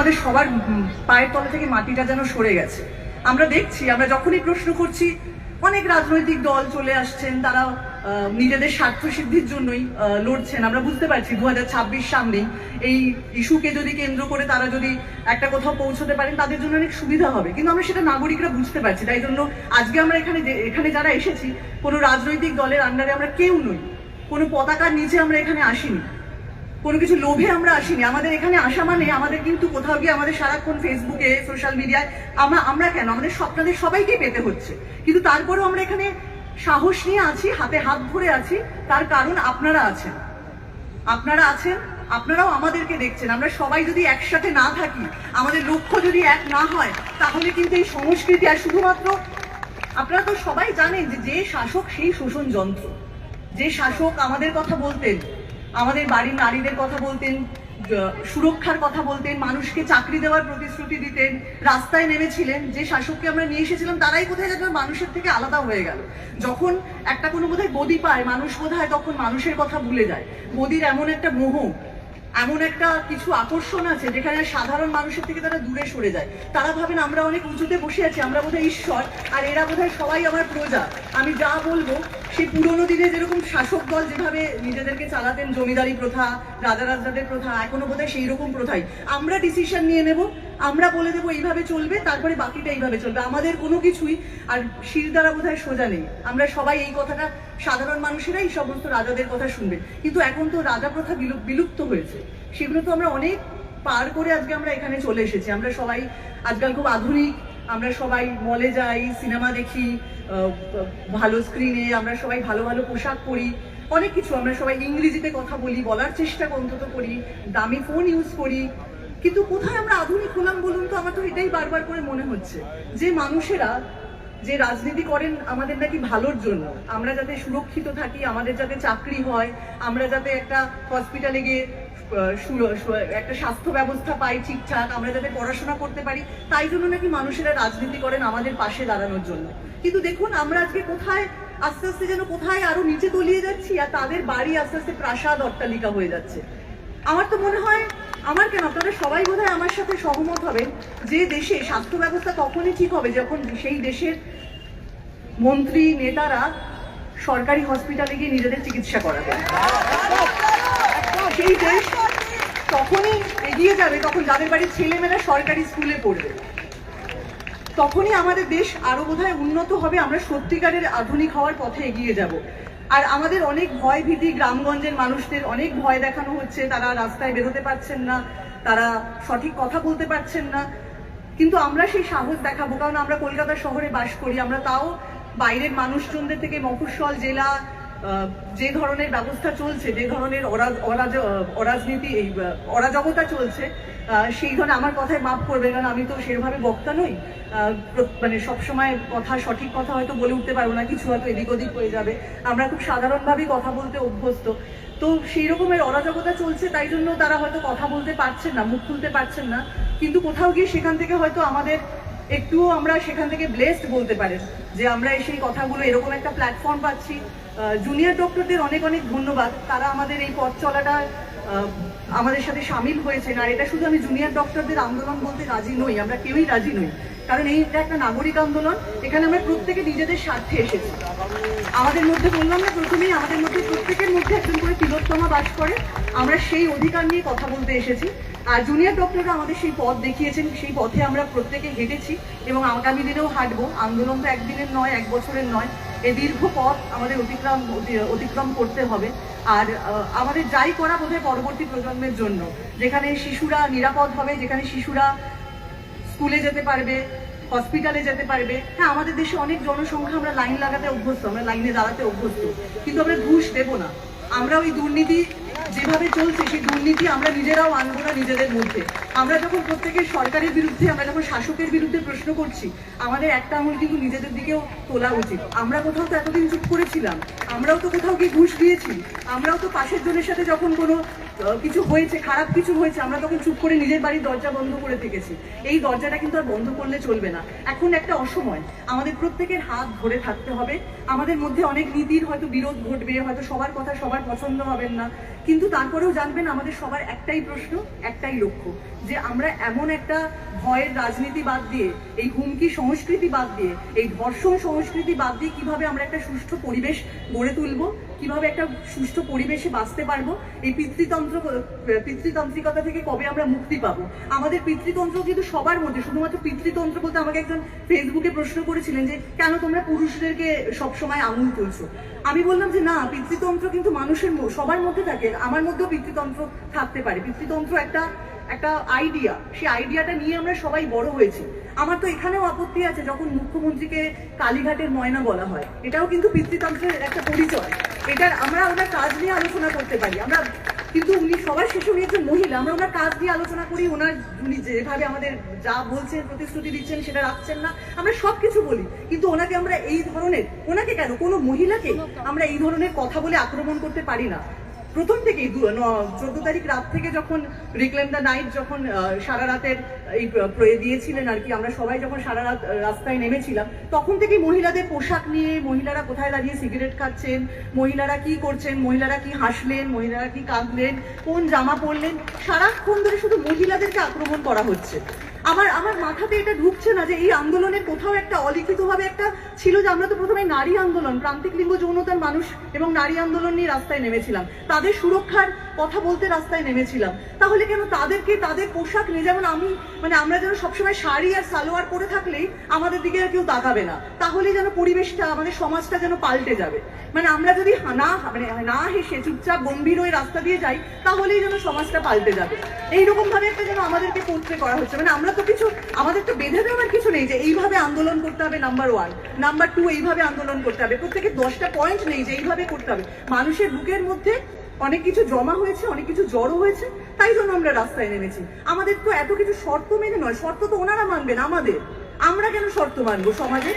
আমাদের সবার পায়ের তলা থেকে মাটিটা যেন সরে গেছে। আমরা দেখছি, আমরা যখনই প্রশ্ন করছি, অনেক রাজনৈতিক দল চলে আসছেন তারা নিজেদের স্বার্থ সিদ্ধির জন্যই লড়ছেন। আমরা বুঝতে পারছি দু হাজার ছাব্বিশ সামনেই এই ইস্যুকে যদি কেন্দ্র করে তারা যদি একটা কোথাও পৌঁছতে পারেন, তাদের জন্য অনেক সুবিধা হবে। কিন্তু আমরা সেটা নাগরিকরা বুঝতে পারছি, তাই জন্য আজকে আমরা এখানে এখানে যারা এসেছি, কোনো রাজনৈতিক দলের আন্ডারে আমরা কেউ নই। কোনো পতাকার নিচে আমরা এখানে আসিনি। কোনো কিছু লোভে আমরা আসিনি। আমাদের এখানে আসা মানে আমাদের কিন্তু কোথাও গিয়ে আমাদের সারাক্ষণ ফেসবুকে সোশ্যাল মিডিয়ায় আমরা আমরা কেন? আমাদের স্বপ্নাদের সবাইকে পেতে হচ্ছে। কিন্তু তারপরেও আমরা এখানে সাহস নিয়ে আছি, হাতে হাত ধরে আছি। তার কারণ আপনারা আছেন। আপনারা আছেন, আপনারাও আমাদেরকে দেখছেন। আমরা সবাই যদি একসাথে না থাকি, আমাদের লক্ষ্য যদি এক না হয়, তাহলে কিন্তু এই সংস্কৃতি আর শুধুমাত্র আপনারা তো সবাই জানেন যে যে শাসক সেই শোষণ যন্ত্র। যে শাসক আমাদের কথা বলতেন আমাদের বাড়ির নারীদের কথা বলতেন সুরক্ষার কথা বলতেন, মানুষকে চাকরি দেওয়ার প্রতিশ্রুতি দিতেন, রাস্তায় নেমেছিলেন, যে শাসককে আমরা নিয়ে এসেছিলাম, তারাই কোথায় যাবে মানুষের থেকে আলাদা হয়ে গেল। যখন একটা কোনো বোধহয় গদি পায়, মানুষ বোধহয় তখন মানুষের কথা ভুলে যায়। মোদির এমন একটা মোহ, এমন একটা কিছু আকর্ষণ আছে, যেখানে সাধারণ মানুষের থেকে তারা দূরে সরে যায়। তারা ভাবেন, আমরা অনেক উঁচুতে বসে আছি, আমরা বোধহয় ঈশ্বর, আর এরা বোধহয় সবাই আমার প্রজা। আমি যা বলব সেই পুরোনো দিনে যেরকম শাসক দল যেভাবে নিজেদেরকে চালাতেন জমিদারি প্রথা, রাজা রাজাদের প্রথা, এখনও বোধহয় সেই রকম প্রথাই। আমরা ডিসিশন নিয়ে নেব, আমরা বলে দেবো এইভাবে চলবে, তারপরে বাকিটা এইভাবে চলবে। আমাদের কোনো কিছুই আর শির দ্বারা বোধহয় সোজা নেই। আমরা সবাই এই কথাটা সাধারণ মানুষেরাই সমস্ত রাজাদের কথা শুনবে। কিন্তু এখন তো রাজা প্রথা বিলুপ- বিলুপ্ত হয়েছে। সেগুলো তো আমরা অনেক পার করে আজকে আমরা এখানে চলে এসেছি। আমরা সবাই আজকাল খুব আধুনিক, আমরা সবাই মলে যাই সিনেমা দেখি ভালো স্ক্রিনে আমরা সবাই ভালো ভালো পোশাক পরি, অনেক কিছু। আমরা সবাই ইংরেজিতে কথা বলি, বলার চেষ্টা অন্তত করি, দামি ফোন ইউজ করি। কিন্তু কোথায় আমরা আধুনিক হলাম বলুন তো? আমার তো এটাই বারবার করে মনে হচ্ছে যে মানুষেরা যে রাজনীতি করেন আমাদের নাকি ভালোর জন্য। আমরা যাতে সুরক্ষিত থাকি, আমাদের যাতে চাকরি হয়, আমরা যাতে একটা হসপিটালে গিয়ে একটা স্বাস্থ্য ব্যবস্থা পাই ঠিকঠাক, আমরা যাতে পড়াশোনা করতে পারি, তাই জন্য নাকি মানুষেরা রাজনীতি করেন আমাদের পাশে দাঁড়ানোর জন্য। কিন্তু দেখুন, আমরা আজকে কোথায়, আস্তে আস্তে যেন কোথায় আরও নিচে তলিয়ে যাচ্ছি আর তাদের বাড়ি আস্তে আস্তে প্রাসাদ অট্টালিকা হয়ে যাচ্ছে। আমার তো মনে হয়, আমার কেন, আপনারা সবাই বোধহয় আমার সাথে সহমত হবেন যে দেশে স্বাস্থ্য ব্যবস্থা তখনই ঠিক হবে যখন সেই দেশের মন্ত্রী, নেতারা সরকারি হসপিটালে গিয়ে নিজেদের চিকিৎসা করাবে সেই দেশ তখনই এগিয়ে যাবে, তখন যাদের বাড়ির ছেলেমেয়েরা সরকারি স্কুলে পড়বে, তখনই আমাদের দেশ আরও বোধহয় উন্নত হবে, আমরা সত্যিকারের আধুনিক হওয়ার পথে এগিয়ে যাব। আর আমাদের অনেক ভয় ভীতি গ্রামগঞ্জের মানুষদের, অনেক ভয় দেখানো হচ্ছে, তারা রাস্তায় বেরোতে পারছেন না, তারা সঠিক কথা বলতে পারছেন না। কিন্তু আমরা সেই সাহস দেখাবো, কারণ আমরা কলকাতা শহরে বাস করি, আমরা তাও বাইরের মানুষজনদের থেকে মফস্বল, জেলা যে ধরনের ব্যবস্থা চলছে, যে ধরনের অরাজ- অরাজ- অরাজনীতি এই অরাজকতা চলছে সেই ধরনের আমার কথায় মাফ করবে, কারণ আমি তো সেভাবে বক্তা নই। মানে সবসময় কথা, সঠিক কথা হয়তো বলে উঠতে পারব না, কিছু হয়তো এদিক ওদিক হয়ে যাবে। আমরা খুব সাধারণভাবেই কথা বলতে অভ্যস্ত। তো সেই রকমের অরাজকতা চলছে, তাই জন্য তারা হয়তো কথা বলতে পারছেন না, মুখ খুলতে পারছেন না। কিন্তু কোথাও গিয়ে সেখান থেকে হয়তো আমাদের একটুও আমরা সেখান থেকে ব্লেসড বলতে পারেন, যে আমরা এই সেই কথাগুলো এরকম একটা প্ল্যাটফর্ম পাচ্ছি। জুনিয়র ডক্টরদের অনেক অনেক ধন্যবাদ। তারা আমাদের এই পথ চলাটা আমাদের সাথে সামিল হয়েছেন। আর এটা শুধু আমি জুনিয়র ডক্টরদের আন্দোলন বলতে রাজি নই, আমরা কেউই রাজি নই। কারণ এইটা একটা নাগরিক আন্দোলন, এখানে আমরা প্রত্যেকে নিজেদের স্বার্থে এসেছি। আমাদের মধ্যে বললাম না, প্রথমেই আমাদের মধ্যে প্রত্যেকের মধ্যে একজন করে তিলোত্তমা বাস করে। আমরা সেই অধিকার নিয়ে কথা বলতে এসেছি। আর জুনিয়র ডক্টররা আমাদের সেই পথ দেখিয়েছেন, সেই পথে আমরা প্রত্যেকে হেঁটেছি এবং আগামী দিনেও হাঁটবো। আন্দোলন তো একদিনের নয়, এক বছরের নয়। এই দীর্ঘ পথ আমাদের অতিক্রম অতিক্রম করতে হবে। আর আমাদের যাই করা বোধহয় পরবর্তী প্রজন্মের জন্য। যেখানে শিশুরা নিরাপদ হবে, যেখানে শিশুরা স্কুলে যেতে পারবে হসপিটালে যেতে পারবে। হ্যাঁ আমাদের দেশে অনেক জনসংখ্যা আমরা লাইন লাগাতে অভ্যস্ত, আমরা লাইনে দাঁড়াতে অভ্যস্ত। কিন্তু আমরা ঘুষ দেবো না। আমরা ওই দুর্নীতি যেভাবে চলছে, সেই দুর্নীতি আমরা নিজেরাও আনব না নিজেদের মধ্যে। আমরা যখন প্রত্যেকের সরকারের বিরুদ্ধে, আমরা যখন শাসকের বিরুদ্ধে প্রশ্ন করছি, আমাদের একটা আঙুল কিন্তু নিজেদের দিকেও তোলা উচিত। আমরা কোথাও তো এতদিন চুপ করেছিলাম, আমরাও তো কোথাও গিয়ে ঘুষ দিয়েছি, আমরাও তো পাশের জনের সাথে যখন কোনো কিছু হয়েছে, খারাপ কিছু হয়েছে, আমরা তখন চুপ করে নিজের বাড়ির দরজা বন্ধ করে থেকেছি। এই দরজাটা কিন্তু আর বন্ধ করলে চলবে না। এখন একটা অসময়। আমাদের প্রত্যেকের হাত ধরে থাকতে হবে। আমাদের মধ্যে অনেক নীতির হয়তো বিরোধ ঘটবে, হয়তো সবার কথা সবার পছন্দ হবেন না। কিন্তু তারপরেও জানবেন, আমাদের সবার একটাই প্রশ্ন, একটাই লক্ষ্য, যে আমরা এমন একটা ভয়ের রাজনীতি বাদ দিয়ে, এই হুমকি সংস্কৃতি বাদ দিয়ে, এই ধর্ষণ সংস্কৃতি বাদ দিয়ে কীভাবে আমরা একটা সুষ্ঠু পরিবেশ গড়ে তুলবো, কীভাবে একটা সুষ্ঠু পরিবেশে বাঁচতে পারব, এই পিতৃতন্ত্র পিতৃতান্ত্রিকতা থেকে কবে আমরা মুক্তি পাবো? আমাদের পিতৃতন্ত্র কিন্তু সবার মধ্যে, শুধুমাত্র পিতৃতন্ত্র বলতে আমাকে একজন ফেসবুকে প্রশ্ন করেছিলেন যে, কেন তোমরা পুরুষদেরকে সবসময় আঙুল তুলছো? আমি বললাম যে, না, পিতৃতন্ত্র কিন্তু মানুষের সবার মধ্যে থাকে, আমার মধ্যেও পিতৃতন্ত্র থাকতে পারে। পিতৃতন্ত্র একটা একটা আইডিয়া সেই আইডিয়াটা নিয়ে আমরা সবাই বড় হয়েছি। আমার তো এখানেও আপত্তি আছে, যখন মুখ্যমন্ত্রীকে কালীঘাটের ময়না বলা হয়, এটাও কিন্তু পিতৃতন্ত্রের একটা পরিচয়। এটার আমরা আমরা কাজ নিয়ে আলোচনা করতে পারি। আমরা কিন্তু উনি সবার শেষে উনি একজন মহিলা। আমরা ওনার কাজ দিয়ে আলোচনা করি ওনার উনি যেভাবে আমাদের যা বলছেন প্রতিশ্রুতি দিচ্ছেন সেটা রাখছেন না। আমরা সব কিছু বলি কিন্তু ওনাকে আমরা এই ধরনের ওনাকে কেন? কোনো মহিলাকে আমরা এই ধরনের কথা বলে আক্রমণ করতে পারি না। প্রথম থেকেই চোদ্দ তারিখ রাত থেকে যখন রিক্লেম দ্য নাইট যখন সারা রাতের এই প্রয়ে দিয়েছিলেন আর কি, আমরা সবাই যখন সারা রাত রাস্তায় নেমেছিলাম, তখন থেকেই মহিলাদের পোশাক নিয়ে মহিলারা কোথায় দাঁড়িয়ে সিগারেট খাচ্ছেন, মহিলারা কি করছেন, মহিলারা কি হাসলেন, মহিলারা কি কাঁদলেন, কোন জামা পরলেন, সারাক্ষণ ধরে শুধু মহিলাদেরকে আক্রমণ করা হচ্ছে। আমার আমার মাথাতে এটা ঢুকছে না যে এই আন্দোলনের কোথাও একটা অলিখিতভাবে একটা ছিল যে আমরা তো প্রথমে নারী আন্দোলন, প্রান্তিক লিঙ্গ যৌনতার মানুষ এবং নারী আন্দোলন নিয়ে রাস্তায় নেমেছিলাম। তাদের সুরক্ষার কথা বলতে রাস্তায় নেমেছিলাম। তাহলে কেন তাদেরকে, তাদের পোশাক নিয়ে যেমন আমি মানে আমরা যেন সবসময় শাড়ি আর সালোয়ার পরে থাকলেই আমাদের দিকে আর কেউ তাকাবে না তাহলে যেন পরিবেশটা, আমাদের সমাজটা যেন পাল্টে যাবে। মানে আমরা যদি না মানে না হেসে চুপচাপ গম্ভীর হয়ে রাস্তা দিয়ে যাই, তাহলেই যেন সমাজটা পাল্টে যাবে। এইরকম ভাবে একটা যেন আমাদেরকে পোর্ট্রে করা হচ্ছে। মানে আমরা তো কিছু, আমাদের তো বেঁধে দেওয়ার কিছু নেই যে এইভাবে আন্দোলন করতে হবে নাম্বার ওয়ান নাম্বার টু এইভাবে আন্দোলন করতে হবে। প্রত্যেকের দশটা পয়েন্ট নেই যে এইভাবে করতে হবে। মানুষের বুকের মধ্যে অনেক কিছু জমা হয়েছে, অনেক কিছু জড়ো হয়েছে, তাই জন্য আমরা রাস্তায় নেমেছি। আমাদের তো এত কিছু শর্ত মেনে নয়, শর্ত তো ওনারা মানবেন, আমাদের। আমরা কেন শর্ত মানবো সমাজে?